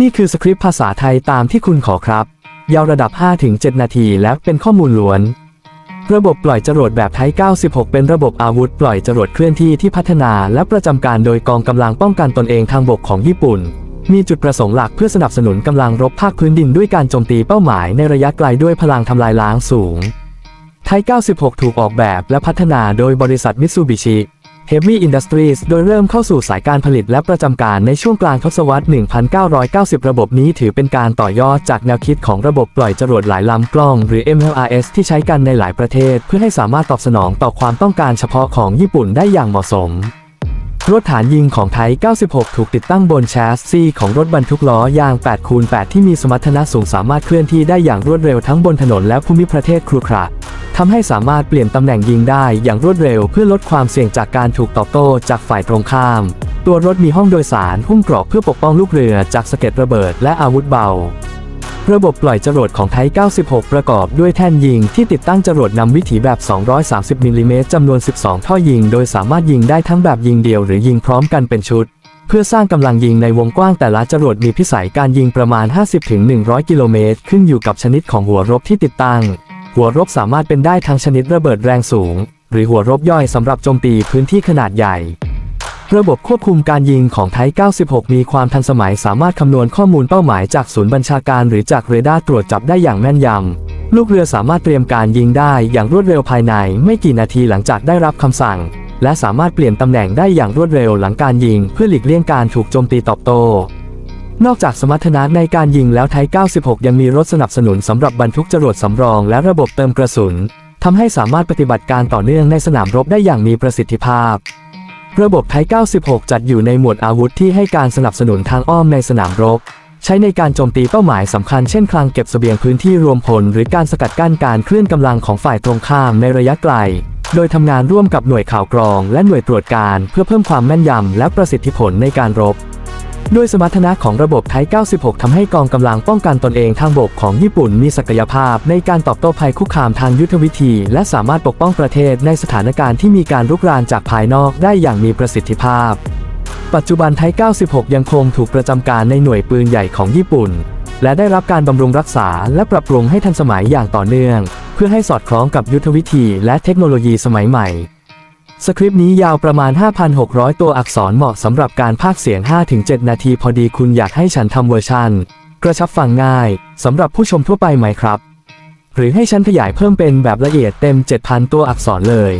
นี่คือสคริปต์ภาษาไทยตามที่คุณขอครับ ยาวระดับ 5-7 นาทีและเป็นข้อมูลล้วน ระบบปล่อยจรวดแบบไทย 96 เป็นระบบอาวุธปล่อยจรวดเคลื่อนที่ที่พัฒนาและประจำการโดยกองกำลังป้องกันตนเองทางบกของญี่ปุ่น มีจุดประสงค์หลักเพื่อสนับสนุนกำลังรบภาคพื้นดินด้วยการโจมตีเป้าหมายในระยะไกลด้วยพลังทำลายล้างสูงไทย 96 ถูกออกแบบและพัฒนาโดยบริษัทมิตซูบิชิ Heavy Industries โดยเริ่มเข้าสู่สายการผลิตและประจำการในช่วงกลางทศวรรษ 1990 ระบบนี้ถือเป็นการต่อยอดจากแนวคิดของระบบปล่อยจรวดหลายลำกล้อง หรือ MLRS ที่ใช้กันในหลายประเทศ เพื่อให้สามารถตอบสนองต่อความต้องการเฉพาะของญี่ปุ่นได้อย่างเหมาะสมรถฐานยิงของไทย 96 ถูกติดตั้งบนแชสซีของรถบรรทุกล้อยาง 8 คูณ 8 ที่มีสมรรถนะสูงสามารถเคลื่อนที่ได้อย่างรวดเร็วทั้งบนถนนและภูมิประเทศครุขระ ทำให้สามารถเปลี่ยนตำแหน่งยิงได้อย่างรวดเร็วเพื่อลดความเสี่ยงจากการถูกตอบโต้จากฝ่ายตรงข้าม ตัวรถมีห้องโดยสารหุ้มเกราะเพื่อปกป้องลูกเรือจากสะเก็ดระเบิดและอาวุธเบา ระบบปล่อยจรวดของไทย 96 ประกอบด้วยแท่นยิงที่ติดตั้งจรวดนำวิถีแบบ 230มิลลิเมตรจำนวน 12 ท่อยิง โดยสามารถยิงได้ทั้งแบบยิงเดียวหรือยิงพร้อมกันเป็นชุดเพื่อสร้างกำลังยิงในวงกว้างแต่ละจรวดมีพิสัยการยิงประมาณ 50-100 กิโลเมตร ขึ้นอยู่กับชนิดของหัวรบที่ติดตั้ง หัวรบสามารถเป็นได้ทั้งชนิดระเบิดแรงสูง หรือหัวรบย่อยสำหรับโจมตีพื้นที่ขนาดใหญ่ ระบบควบคุมการยิงของไทย 96 มีความทันสมัยสามารถคำนวณข้อมูลเป้าหมายจากศูนย์บัญชาการหรือจากเรดาร์ตรวจจับได้อย่างแม่นยำ ลูกเรือสามารถเตรียมการยิงได้อย่างรวดเร็วภายในไม่กี่นาทีหลังจากได้รับคำสั่ง และสามารถเปลี่ยนตำแหน่งได้อย่างรวดเร็วหลังการยิง เพื่อหลีกเลี่ยงการถูกโจมตีตอบโต้ นอกจากสมรรถนะในการยิงแล้วไทย 96 ยังมีรถสนับสนุนสำหรับบรรทุกจรวดสำรองและระบบเติมกระสุนทำให้สามารถปฏิบัติการต่อเนื่องในสนามรบได้อย่างมีประสิทธิภาพ ระบบไทย 96 จัดอยู่ในหมวดอาวุธที่ให้การสนับสนุนทางอ้อมในสนามรบ ใช้ในการโจมตีเป้าหมายสำคัญเช่นคลังเก็บเสบียงพื้นที่รวมพล หรือการสกัดกั้นการเคลื่อนกำลังของฝ่ายตรงข้ามในระยะไกล โดยทำงานร่วมกับหน่วยข่าวกรอง และหน่วยตรวจการ เพื่อเพิ่มความแม่นยำและประสิทธิผลในการรบ ด้วยสมรรถนะของระบบไทย96ทำให้กองกำลังป้องกันตนเองทางบกของญี่ปุ่นมีศักยภาพ ในการตอบโต้ภัยคุกคามทางยุทธวิธี และสามารถปกป้องประเทศในสถานการณ์ที่มีการรุกรานจากภายนอกได้อย่างมีประสิทธิภาพ ปัจจุบันไทย96 ยังคงถูกประจำการในหน่วยปืนใหญ่ของญี่ปุ่น และได้รับการบำรุงรักษาและปรับปรุงให้ทันสมัยอย่างต่อเนื่อง เพื่อให้สอดคล้องกับยุทธวิธีและเทคโนโลยีสมัยใหม่ สคริปต์นี้ยาวประมาณ 5,600 ตัวอักษรเหมาะสำหรับการพากย์เสียง 5-7 นาทีพอดีคุณอยากให้ฉันทำเวอร์ชัน กระชับฟังง่ายสำหรับผู้ชมทั่วไปไหมครับ หรือให้ฉันขยายเพิ่มเป็นแบบละเอียดเต็ม 7,000 ตัวอักษรเลย